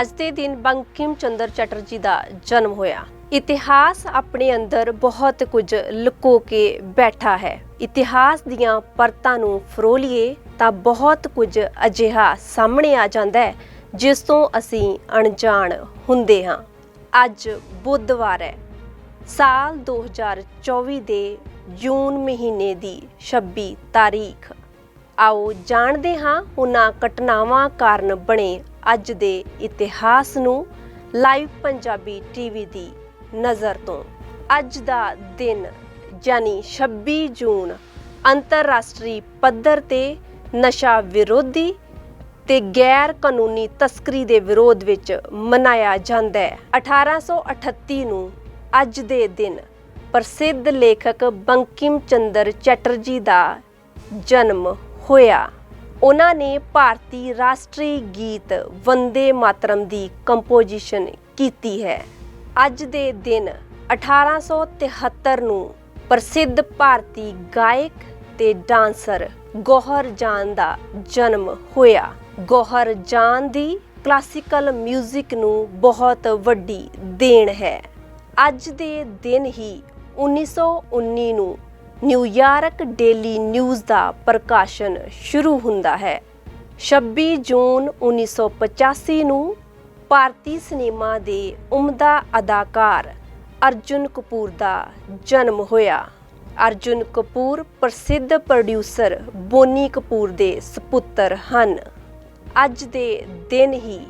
ਅੱਜ ਦੇ ਦਿਨ ਬੰਕਿਮ ਚੰਦਰ ਚਟਰਜੀ ਦਾ ਜਨਮ ਹੋਇਆ। ਇਤਿਹਾਸ ਆਪਣੇ ਅੰਦਰ ਬਹੁਤ ਕੁਝ ਲੁਕੋ ਕੇ ਬੈਠਾ ਹੈ। ਇਤਿਹਾਸ ਦੀਆਂ ਪਰਤਾਂ ਨੂੰ ਫਰੋਲੀਏ ਤਾਂ ਬਹੁਤ ਕੁਝ ਅਜਿਹਾ ਸਾਹਮਣੇ ਆ ਜਾਂਦਾ ਹੈ, ਜਿਸ ਤੋਂ ਅਸੀਂ ਅਣਜਾਣ ਹੁੰਦੇ ਹਾਂ। ਅੱਜ ਬੁੱਧਵਾਰ ਹੈ। ਸਾਲ 2024 ਦੇ ਜੂਨ ਮਹੀਨੇ ਦੀ 26 ਤਾਰੀਖ। ਆਓ ਜਾਣਦੇ ਹਾਂ ਉਹਨਾਂ ਘਟਨਾਵਾਂ ਕਾਰਨ ਬਣੇ ਅੱਜ ਦੇ ਇਤਿਹਾਸ ਨੂੰ ਲਾਈਵ ਪੰਜਾਬੀ ਟੀਵੀ ਦੀ ਨਜ਼ਰ ਤੋਂ। ਅੱਜ ਦਾ ਦਿਨ ਯਾਨੀ 26 ਜੂਨ ਅੰਤਰਰਾਸ਼ਟਰੀ ਪੱਧਰ ਤੇ ਨਸ਼ਾ ਵਿਰੋਧੀ ਤੇ ਗੈਰ ਕਾਨੂੰਨੀ ਤਸਕਰੀ ਦੇ ਵਿਰੋਧ ਵਿੱਚ ਮਨਾਇਆ ਜਾਂਦਾ ਹੈ। 1838 ਨੂੰ ਅੱਜ ਦੇ ਦਿਨ ਪ੍ਰਸਿੱਧ ਲੇਖਕ ਬੰਕਿਮ ਚੰਦਰ ਚੈਟਰਜੀ ਦਾ ਜਨਮ ਹੋਇਆ। ਉਹਨਾਂ ਨੇ ਭਾਰਤੀ ਰਾਸ਼ਟਰੀ ਗੀਤ ਵੰਦੇ ਮਾਤਰਮ ਦੀ ਕੰਪੋਜੀਸ਼ਨ ਕੀਤੀ ਹੈ। ਅੱਜ ਦੇ ਦਿਨ 1873 ਨੂੰ ਪ੍ਰਸਿੱਧ ਭਾਰਤੀ ਗਾਇਕ ਤੇ ਡਾਂਸਰ ਗੋਹਰ ਜਾਨ ਦਾ ਜਨਮ ਹੋਇਆ। ਗੋਹਰ ਜਾਨ ਦੀ ਕਲਾਸੀਕਲ 뮤직 ਨੂੰ ਬਹੁਤ ਵੱਡੀ ਦੇਣ ਹੈ। ਅੱਜ ਦੇ ਦਿਨ ਹੀ 1919 ਨੂੰ ਨਿਊਯਾਰਕ ਡੇਲੀ ਨਿਊਜ਼ ਦਾ ਪ੍ਰਕਾਸ਼ਨ ਸ਼ੁਰੂ ਹੁੰਦਾ ਹੈ। 26 ਜੂਨ 1985 ਨੂੰ ਭਾਰਤੀ ਸਿਨੇਮਾ ਦੇ ਉਮਦਾ ਅਦਾਕਾਰ ਅਰਜੁਨ ਕਪੂਰ ਦਾ ਜਨਮ ਹੋਇਆ। ਅਰਜੁਨ ਕਪੂਰ ਪ੍ਰਸਿੱਧ ਪ੍ਰੋਡਿਊਸਰ ਬੋਨੀ ਕਪੂਰ ਦੇ ਸੁਪੁੱਤਰ ਹਨ। ਅੱਜ ਦੇ ਦਿਨ ਹੀ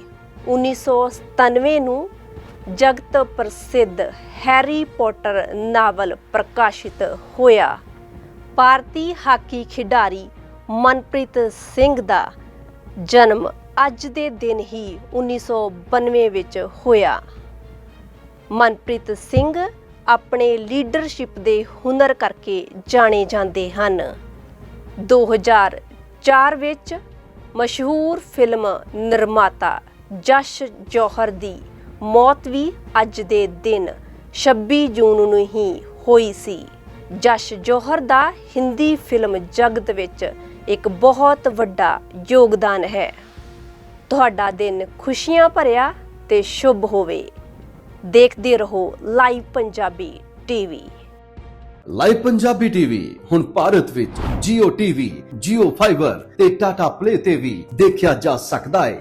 1997 ਨੂੰ ਜਗਤ ਪ੍ਰਸਿੱਧ ਹੈਰੀ ਪੋਟਰ ਨਾਵਲ ਪ੍ਰਕਾਸ਼ਿਤ ਹੋਇਆ। ਭਾਰਤੀ ਹਾਕੀ ਖਿਡਾਰੀ ਮਨਪ੍ਰੀਤ ਸਿੰਘ ਦਾ ਜਨਮ ਅੱਜ ਦੇ ਦਿਨ ਹੀ 1992 ਵਿੱਚ ਹੋਇਆ। ਮਨਪ੍ਰੀਤ ਸਿੰਘ ਆਪਣੇ ਲੀਡਰਸ਼ਿਪ ਦੇ ਹੁਨਰ ਕਰਕੇ ਜਾਣੇ ਜਾਂਦੇ ਹਨ। 2004 ਵਿੱਚ ਮਸ਼ਹੂਰ ਫਿਲਮ ਨਿਰਮਾਤਾ ਜਸ਼ ਜੋਹਰ ਦੀ ਮੌਤ ਵੀ ਅੱਜ ਦੇ ਦਿਨ 26 ਜੂਨ ਨੂੰ ਹੀ ਹੋਈ ਸੀ। ਜਸ਼ ਜੋਹਰ ਦਾ ਹਿੰਦੀ ਫਿਲਮ ਜਗਤ ਵਿੱਚ ਇੱਕ ਬਹੁਤ ਵੱਡਾ ਯੋਗਦਾਨ ਹੈ। ਤੁਹਾਡਾ ਦਿਨ ਖੁਸ਼ੀਆਂ ਭਰਿਆ ਤੇ ਸ਼ੁਭ ਹੋਵੇ। ਦੇਖਦੇ ਰਹੋ live Punjabi TV. Live Punjabi TV ਹੁਣ ਭਾਰਤ ਵਿੱਚ Jio TV, Jio Fiber ਤੇ Tata Play ਤੇ ਵੀ ਦੇਖਿਆ ਜਾ ਸਕਦਾ ਹੈ।